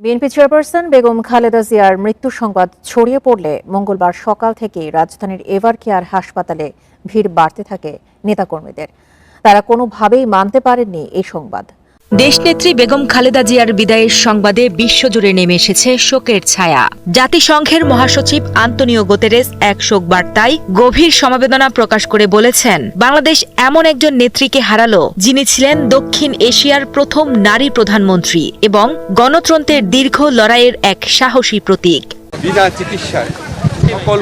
BNP chairperson Begum Khaleda জিয়ার মৃত্যু সংবাদ ছড়িয়ে পড়লে মঙ্গলবার সকাল থেকেই রাজধানীর এভার কেয়ার হাসপাতালে ভিড় বাড়তে থাকে নেতাকর্মীদের। তারা কোনোভাবেই মানতে পারেননি এই সংবাদ। দেশনেত্রী বেগম খালেদা জিয়ার বিদায়ের সংবাদে বিশ্বজুড়ে নেমে এসেছে শোকের ছায়া। জাতিসংঘের মহাসচিব আন্তনিও গোতেরেস এক শোক বার্তায় গভীর সমবেদনা প্রকাশ করে বলেছেন, বাংলাদেশ এমন একজন নেত্রীকে হারালো, যিনি ছিলেন দক্ষিণ এশিয়ার প্রথম নারী প্রধানমন্ত্রী এবং গণতন্ত্রের দীর্ঘ লড়াইয়ের এক সাহসী প্রতীক। বিনা চিকিৎসায়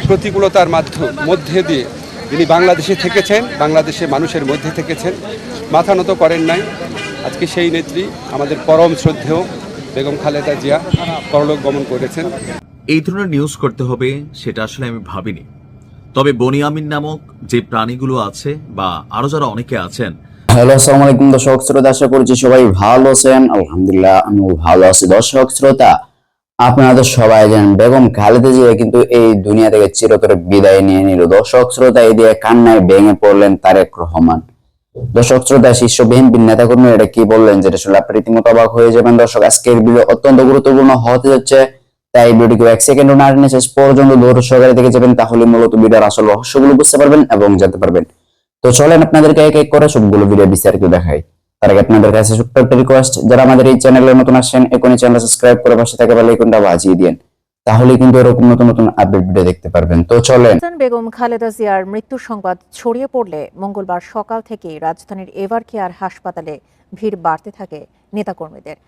প্রতিকূলতার মধ্যে দিয়ে তিনি বাংলাদেশে থেকেছেন বাংলাদেশে মানুষের মধ্যে থেকেছেন, মাথা নত করেন নাই। আজকে সেই নেত্রী আমাদের পরম শ্রদ্ধেয় বেগম খালেদা জিয়া পরলোক গমন করেছেন। এই ধরনের নিউজ করতে হবে সেটা আসলে আমি ভাবিনি। তবে বনিয়ামিন নামক যে প্রাণীগুলো আছে বা আরও যারা অনেকে আছেন হ্যালো আসসালামু আলাইকুম দর্শক শ্রোতা আশা করছি সবাই ভালো আছেন। আলহামদুলিল্লাহ আমিও ভালো আছি। দর্শক শ্রোতা আপনারা তো সবাই জানেন বেগম খালেদা জিয়া কিন্তু এই দুনিয়া থেকে চিরতরে বিদায় নিয়ে নিল। দর্শক শ্রোতা এই দিয়ে কান্নায় ভেঙে পড়লেন তারেক রহমান। দর্শক শ্রোতা শীর্ষ বিএনপির নেতাকর্মী এটা কি বললেন যেটা শুনলে আপনি রীতিমতো অবাক হয়ে যাবেন? দর্শক, আজকের ভিডিও অত্যন্ত গুরুত্বপূর্ণ, হতে যাচ্ছে। তাই ভিডিওটিকে এক সেকেন্ড না টেনে শেষ পর্যন্ত দৌড় সহকারে থেকে যাবেন, তাহলে মূলত ভিডিওর আসল রহস্যগুলো বুঝতে পারবেন এবং জানতে পারবেন। তো চলেন আপনাদেরকে এক এক করে সবগুলো ভিডিও বিস্তারিত দেখাই। তার আগে আপনাদের কাছে ছোট্ট একটা রিকোয়েস্ট যারা আমাদের এই চ্যানেলে নতুন আসছেন, এখনই চ্যানেল সাবস্ক্রাইব করে পাশে থাকা বেল আইকনটা বাজিয়ে দিন তাহলে কিন্তু এরকম নতুন নতুন আপডেট ভিডিও দেখতে পারবেন। তো চলেন। হাসান বেগম, খালেদা জিয়ার মৃত্যু সংবাদ ছড়িয়ে পড়লে মঙ্গলবার সকাল থেকেই রাজধানীর এভার কেয়ার হাসপাতালে ভিড় বাড়তে থাকে নেতাকর্মীদের।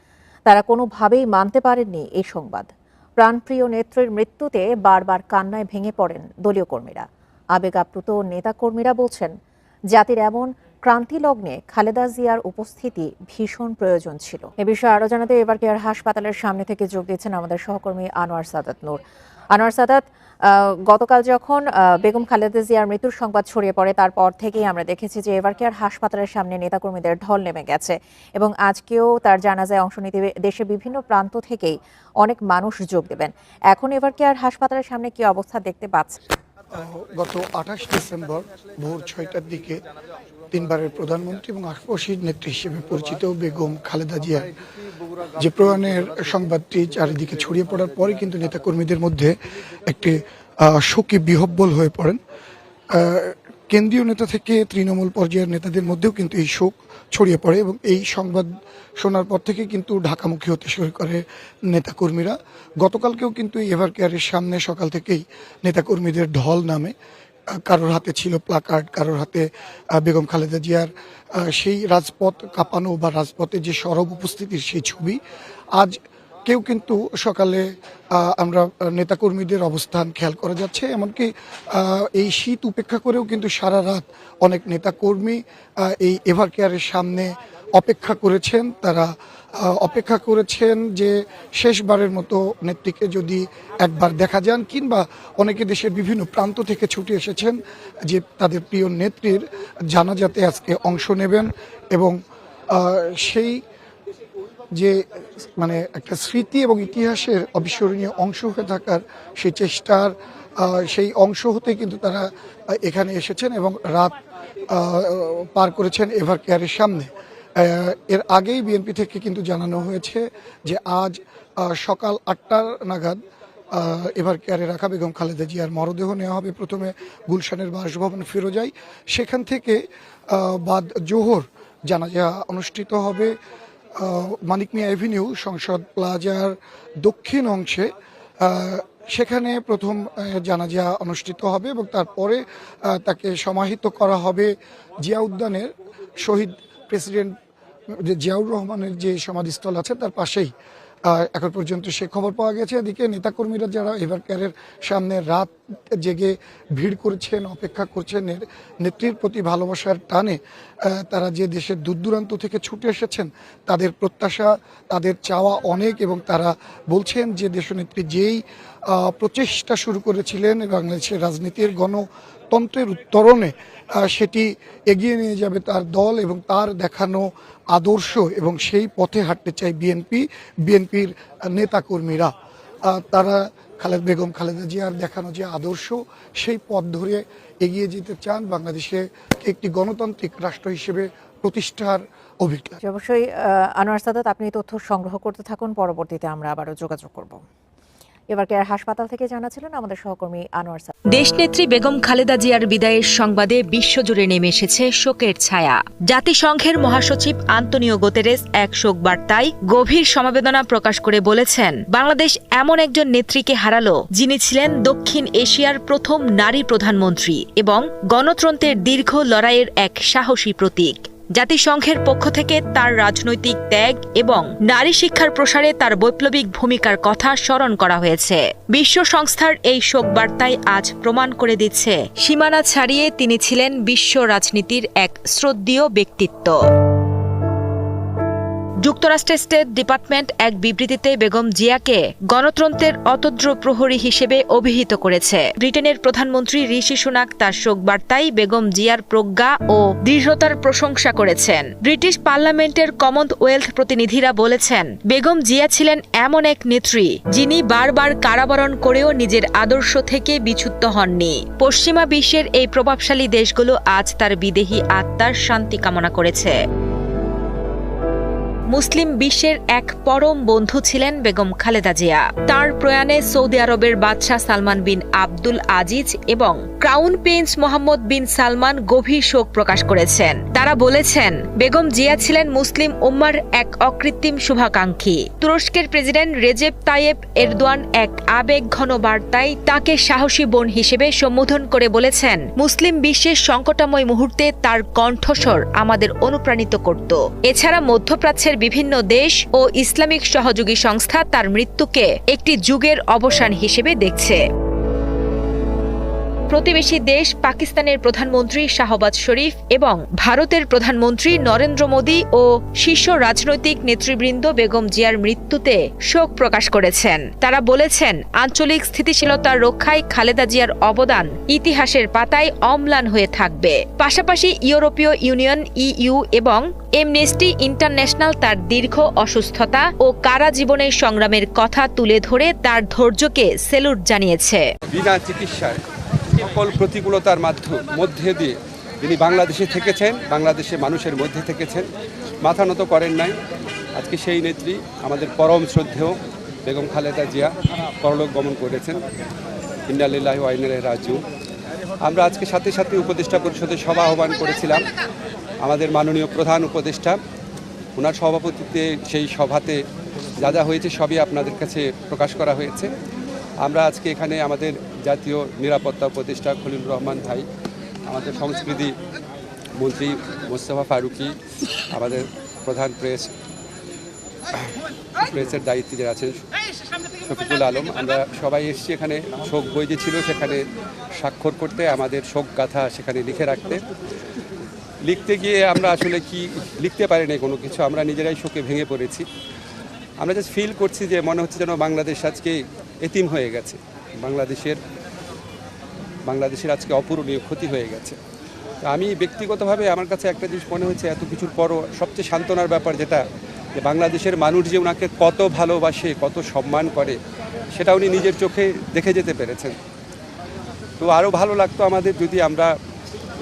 তারা কোনোভাবেই মানতে পারেননি এই সংবাদ। প্রাণপ্রিয় নেত্রীর মৃত্যুতে বারবার কান্নায় ভেঙে পড়েন দলীয় কর্মীরা। আবেগ আপ্লুত নেতাকর্মীরা বলছেন, জাতির এমন ক্রান্তি লগ্নে খালেদা জিয়ার উপস্থিতি ভীষণ প্রয়োজন ছিল। এ বিষয়ে আরও জানাতে এবার কেয়ার হাসপাতালের সামনে থেকে যোগ দিয়েছেন আমাদের সহকর্মী আনোয়ার সাদাত নূর। আনোয়ার সাদাত গতকাল যখন বেগম খালেদা জিয়ার মৃত্যুর সংবাদ ছড়িয়ে পড়ে, তারপর থেকেই আমরা দেখেছি যে এবার কেয়ার হাসপাতালের সামনে নেতাকর্মীদের ঢল নেমে গেছে এবং আজকেও তার জানাজায় অংশ নিতে দেশের বিভিন্ন প্রান্ত থেকেই অনেক মানুষ যোগ দেবেন। এখন এবার কেয়ার হাসপাতালের সামনে কি অবস্থা দেখতে পাচ্ছেন? গত আঠাশ ডিসেম্বর ভোর ছয়টার দিকে তিনবারের প্রধানমন্ত্রী এবং আকস্মিক নেত্রী হিসেবে পরিচিত বেগম খালেদা জিয়ার যে প্রয়াণের সংবাদটি চারিদিকে ছড়িয়ে পড়ার পরে কিন্তু নেতাকর্মীদের মধ্যে একটি শোকে বিহব্বল হয়ে পড়েন। কেন্দ্রীয় নেতা থেকে তৃণমূল পর্যায়ের নেতাদের মধ্যেও কিন্তু এই শোক ছড়িয়ে পড়ে এবং এই সংবাদ শোনার পর থেকে কিন্তু ঢাকামুখী হতে শুরু করে নেতাকর্মীরা। গতকালকেও কিন্তু এভার কেয়ারের সামনে সকাল থেকেই নেতাকর্মীদের ঢল নামে। কারোর হাতে ছিল প্লাকার্ড, কারোর হাতে বেগম খালেদা জিয়ার সেই রাজপথ কাঁপানো বা রাজপথে যে সরব উপস্থিতির সেই ছবি। আজ কেউ কিন্তু সকালে আমরা নেতাকর্মীদের অবস্থান খেয়াল করা যাচ্ছে। এমনকি এই শীত উপেক্ষা করেও কিন্তু সারা রাত অনেক নেতাকর্মী এই এভার কেয়ারের সামনে অপেক্ষা করেছেন। তারা অপেক্ষা করেছেন যে শেষবারের মতো নেত্রীকে যদি একবার দেখা যান, কিংবা অনেকে দেশের বিভিন্ন প্রান্ত থেকে ছুটে এসেছেন যে তাদের প্রিয় নেত্রীর জানাজাতে আজকে অংশ নেবেন এবং সেই যে মানে একটা স্মৃতি এবং ইতিহাসের অবিস্মরণীয় অংশ হয়ে থাকার সেই চেষ্টার সেই অংশ হতে কিন্তু তারা এখানে এসেছেন এবং রাত পার করেছেন এভার কেয়ারের সামনে। এর আগেই বিএনপি থেকে কিন্তু জানানো হয়েছে যে আজ সকাল আটটার নাগাদ এবার কেয়ারে রাখা বেগম খালেদা জিয়ার মরদেহ নেওয়া হবে। প্রথমে গুলশানের বাসভবন ফিরোজাই সেখান থেকে বাদ জোহর জানাজা অনুষ্ঠিত হবে। মানিক মিয়া এভিনিউ, সংসদ প্লাজার দক্ষিণ অংশে সেখানে প্রথম জানাজা অনুষ্ঠিত হবে এবং তারপরে তাকে সমাহিত করা হবে জিয়া উদ্যানের শহীদ প্রেসিডেন্ট জিয়াউর রহমানের যে সমাধিস্থল আছে তার পাশেই। এখন পর্যন্ত সে খবর পাওয়া গেছে। এদিকে নেতাকর্মীরা যারা এভার কেয়ারের সামনে রাত জেগে ভিড় করছেন, অপেক্ষা করছেন। নেত্রীর প্রতি ভালোবাসার টানে তারা যে দেশের দূর দূরান্ত থেকে ছুটে এসেছেন, তাদের প্রত্যাশা, তাদের চাওয়া অনেক এবং তারা বলছেন যে দেশনেত্রী যেই প্রচেষ্টা শুরু করেছিলেন বাংলাদেশের রাজনীতির গণতন্ত্রের উত্তরণে সেটি এগিয়ে নিয়ে যাবে তার দল এবং তার দেখানো আদর্শ এবং সেই পথে হাঁটতে চায় বিএনপি, বিএনপির নেতাকর্মীরা। তারা খালেদ বেগম, খালেদা জিয়ার দেখানো যে আদর্শ, সেই পথ ধরে এগিয়ে যেতে চান বাংলাদেশে একটি গণতান্ত্রিক রাষ্ট্র হিসেবে প্রতিষ্ঠার অভিজ্ঞতা। অবশ্যই আনোয়ার সাদাত, আপনি তথ্য সংগ্রহ করতে থাকুন। পরবর্তীতে আমরা আবারও যোগাযোগ করব। হাসপাতাল থেকে জানাছিলেন আমাদের সহকর্মী আনোয়ার দেশনেত্রী বেগম খালেদা জিয়ার বিদায়ের সংবাদে বিশ্বজুড়ে নেমে এসেছে শোকের ছায়া। জাতিসংঘের মহাসচিব আন্তনিও গোতেরেস এক শোক বার্তায় গভীর সমবেদনা প্রকাশ করে বলেছেন, বাংলাদেশ এমন একজন নেত্রীকে হারালো যিনি ছিলেন দক্ষিণ এশিয়ার প্রথম নারী প্রধানমন্ত্রী এবং গণতন্ত্রের দীর্ঘ লড়াইয়ের এক সাহসী প্রতীক। জাতিসংঘের পক্ষ থেকে তার রাজনৈতিক ত্যাগ এবং নারী শিক্ষার প্রসারে তার বৈপ্লবিক ভূমিকার কথা স্মরণ করা হয়েছে। বিশ্ব সংস্থার এই শোক বার্তায় আজ প্রমাণ করে দিচ্ছে, সীমানা ছাড়িয়ে তিনি ছিলেন বিশ্ব রাজনীতির এক শ্রদ্ধীয় ব্যক্তিত্ব। যুক্তরাষ্ট্রের স্টেট ডিপার্টমেন্ট এক বিবৃতিতে বেগম জিয়াকে গণতন্ত্রের অতদ্র প্রহরী হিসেবে অভিহিত করেছে। ব্রিটেনের প্রধানমন্ত্রী ঋষি সুনাক তার শোক বার্তায় বেগম জিয়ার প্রজ্ঞা ও দৃঢ়তার প্রশংসা করেছেন। ব্রিটিশ পার্লামেন্টের কমনওয়েলথ প্রতিনিধিরা বলেছেন, বেগম জিয়া ছিলেন এমন এক নেত্রী যিনি বারবার কারাবরণ করেও নিজের আদর্শ থেকে বিচ্যুত হননি। পশ্চিমা বিশ্বের এই প্রভাবশালী দেশগুলো আজ তার বিদেহী আত্মার শান্তি কামনা করেছে। মুসলিম বিশ্বের এক পরম বন্ধু ছিলেন বেগম খালেদা জিয়া। তার প্রয়াণে সৌদি আরবের বাদশাহ সালমান বিন আব্দুল আজিজ এবং crown prince Mohammed bin Salman গভীর শোক প্রকাশ করেছেন। তারা বলেছেন, বেগম জিয়া ছিলেন মুসলিম উম্মার এক অকৃত্রিম শুভাকাঙ্ক্ষী। তুরস্কের প্রেসিডেন্ট রেজেপ তায়েব এরদোয়ান এক আবেগ ঘন বার্তায় তাকে সাহসী বোন হিসেবে সম্বোধন করে বলেছেন, মুসলিম বিশ্বের সংকটাময় মুহূর্তে তার কণ্ঠস্বর আমাদের অনুপ্রাণিত করত। এছাড়া মধ্যপ্রাচ্যের বিভিন্ন দেশ ও ইসলামিক সহযোগী সংস্থা তার মৃত্যুকে একটি যুগের অবসান হিসেবে দেখছে। প্রতিবেশী দেশ পাকিস্তানের প্রধানমন্ত্রী শাহবাজ শরীফ এবং ভারতের প্রধানমন্ত্রী নরেন্দ্র মোদী ও শীর্ষ রাজনৈতিক নেতৃবৃন্দ বেগম জিয়ার মৃত্যুতে শোক প্রকাশ করেছেন। তারা বলেছেন, আঞ্চলিক স্থিতিশীলতার রক্ষায় খালেদা জিয়ার অবদান ইতিহাসের পাতায় অম্লান হয়ে থাকবে। পাশাপাশি ইউরোপীয় ইউনিয়ন, ইইউ এবং এমনেস্টি ইন্টারন্যাশনাল তার দীর্ঘ অসুস্থতা ও কারা জীবনের সংগ্রামের কথা তুলে ধরে তার ধৈর্যকে সেলুট জানিয়েছে। বিনা চিকিৎসায় সকল প্রতিকূলতার মাধ্যম মধ্যে দিয়ে তিনি বাংলাদেশে থেকেছেন বাংলাদেশে মানুষের মধ্যে থেকেছেন, মাথা নত করেন নাই। আজকে সেই নেত্রী আমাদের পরম শ্রদ্ধেয় বেগম খালেদা জিয়া পরলোক গমন করেছেন। ইন্দালিল্লাহ আইনের রাজু আমরা আজকে সাথে সাথে উপদেষ্টা পরিষদের সভা আহ্বান করেছিলাম। আমাদের মাননীয় প্রধান উপদেষ্টা ওনার সভাপতিত্বে সেই সভাতে যা যা হয়েছে সবই আপনাদের কাছে প্রকাশ করা হয়েছে। আমরা আজকে এখানে আমাদের জাতীয় নিরাপত্তা উপদেষ্টা খলিল রহমান ভাই, আমাদের সংস্কৃতি মন্ত্রী মোস্তফা ফারুকি, আমাদের প্রধান প্রেস, প্রেসের দায়িত্বে যারা আছেন, শফিকুল আলম। আমরা সবাই এসেছি এখানে, শোক বই যে ছিল সেখানে স্বাক্ষর করতে, আমাদের শোক গাথা সেখানে লিখে রাখতে। লিখতে গিয়ে আমরা আসলে কি, লিখতে পারিনি কোনো কিছু, আমরা নিজেরাই শোকে ভেঙে পড়েছি। আমরা জাস্ট ফিল করছি যে মনে হচ্ছে যেন বাংলাদেশ আজকে এতিম হয়ে গেছে। বাংলাদেশের বাংলাদেশের আজকে অপূরণীয় ক্ষতি হয়ে গেছে। আমি ব্যক্তিগতভাবে আমার কাছে একটা জিনিস মনে হচ্ছে এত কিছুর পরও সবচেয়ে সান্ত্বনার ব্যাপার যেটা, যে বাংলাদেশের মানুষ যে ওনাকে কত ভালোবাসে, কত সম্মান করে, সেটা উনি নিজের চোখে দেখে যেতে পেরেছেন। তো আরও ভালো লাগতো আমাদের যদি আমরা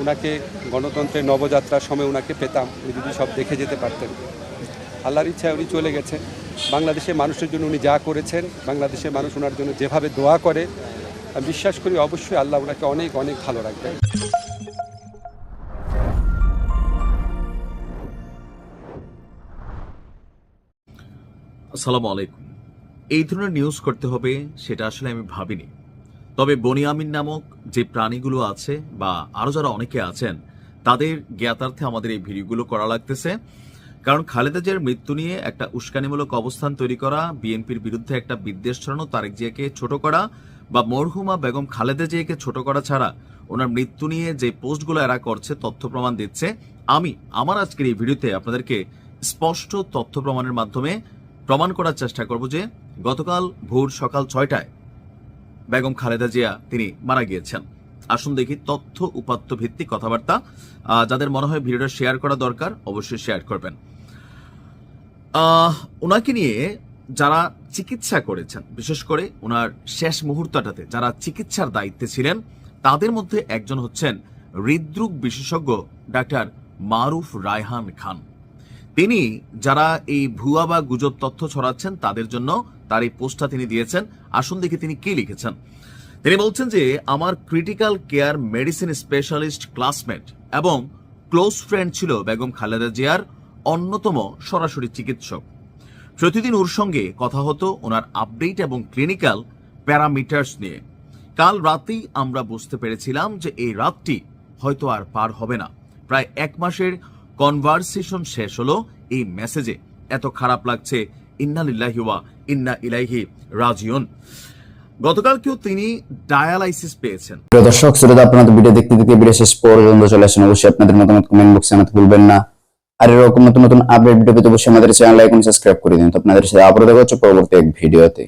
ওনাকে গণতন্ত্রের নবযাত্রার সময় ওনাকে পেতাম, উনি যদি সব দেখে যেতে পারতেন। আল্লাহর ইচ্ছায় উনি চলে গেছেন। বাংলাদেশের মানুষের জন্য উনি যা করেছেন, বাংলাদেশের মানুষ ওনার জন্য যেভাবে দোয়া করে, আমি বিশ্বাস করি অবশ্যই আল্লাহ ওনাকে অনেক অনেক ভালো রাখবেন। আসসালামু আলাইকুম। এই ধরনের নিউজ করতে হবে সেটা আসলে আমি ভাবিনি। তবে বনিয়ামিন নামক যে প্রাণীগুলো আছে বা আরও যারা অনেকে আছেন, তাদের জ্ঞাতার্থে আমাদের এই ভিডিওগুলো করা লাগতেছে। কারণ খালেদা জিয়ার মৃত্যু নিয়ে একটা উস্কানিমূলক অবস্থান তৈরি করা, বিএনপির বিরুদ্ধে একটা বিদ্বেষ ছড়ানো, তারেক জিয়াকে ছোট করা বা মরহুমা বেগম খালেদা জিয়াকে ছোট করা ছাড়া ওনার মৃত্যু নিয়ে যে পোস্টগুলো এরা করছে, তথ্য প্রমাণ দিচ্ছে, আমি আমার আজকের এই ভিডিওতে আপনাদেরকে স্পষ্ট তথ্য প্রমাণের মাধ্যমে প্রমাণ করার চেষ্টা করব যে গতকাল ভোর সকাল ছয়টায় বেগম খালেদা জিয়া তিনি মারা গিয়েছেন। আসুন দেখি তথ্য উপাত্ত ভিত্তিক কথাবার্তা যাদের মনে হয় ভিডিওটা শেয়ার করা দরকার, অবশ্যই শেয়ার করবেন। ওনাকে নিয়ে যারা চিকিৎসা করেছেন, বিশেষ করে ওনার শেষ মুহূর্তটাতে যারা চিকিৎসার দায়িত্বে ছিলেন, তাদের মধ্যে একজন হচ্ছেন হৃদরোগ বিশেষজ্ঞ ডাক্তার মারুফ রায়হান খান। তিনি যারা এই ভুয়া বা গুজব তথ্য ছড়াচ্ছেন, তাদের জন্য তার এই পোস্টটা তিনি দিয়েছেন। আসুন দেখে তিনি কি লিখেছেন। তিনি বলছেন যে, আমার critical care medicine specialist classmate এবং ক্লোজ ফ্রেন্ড ছিল বেগম খালেদা জিয়ার। অন্যতম সরাসরি চিকিৎসক। প্রতিদিন ওর সঙ্গে কথা হতো ওনার আপডেট এবং ক্লিনিক্যাল প্যারামিটার্স নিয়ে। কাল রাতেই আমরা বুঝতে পেরেছিলাম যে এই রাতটি হয়তো আর পার হবে না। প্রায় এক মাসের কনভারসেশন শেষ হলো এই মেসেজে এত খারাপ লাগছে। ইন্না লিল্লাহি ওয়া ইন্না ইলাইহি রাজিউন। গতকালকেও তিনি ডায়ালাইসিস পেয়েছেন। প্রিয় দর্শক, শ্রোতা, আপনাদের ভিডিও দেখতে দেখতে ভিডিও শেষ পর্যন্ত চলে আসেন। অবশ্যই আপনাদের মতামত কমেন্ট বক্সে জানাতে ভুলবেন না। আর এরকম নতুন নতুন আপডেট ভিডিও পেতে অবশ্যই আমাদের চ্যানেল লাইক সাবস্ক্রাইব করে দিন। আপনাদের সাথে আবারও দেখা হচ্ছে পরবর্তী এক ভিডিওতে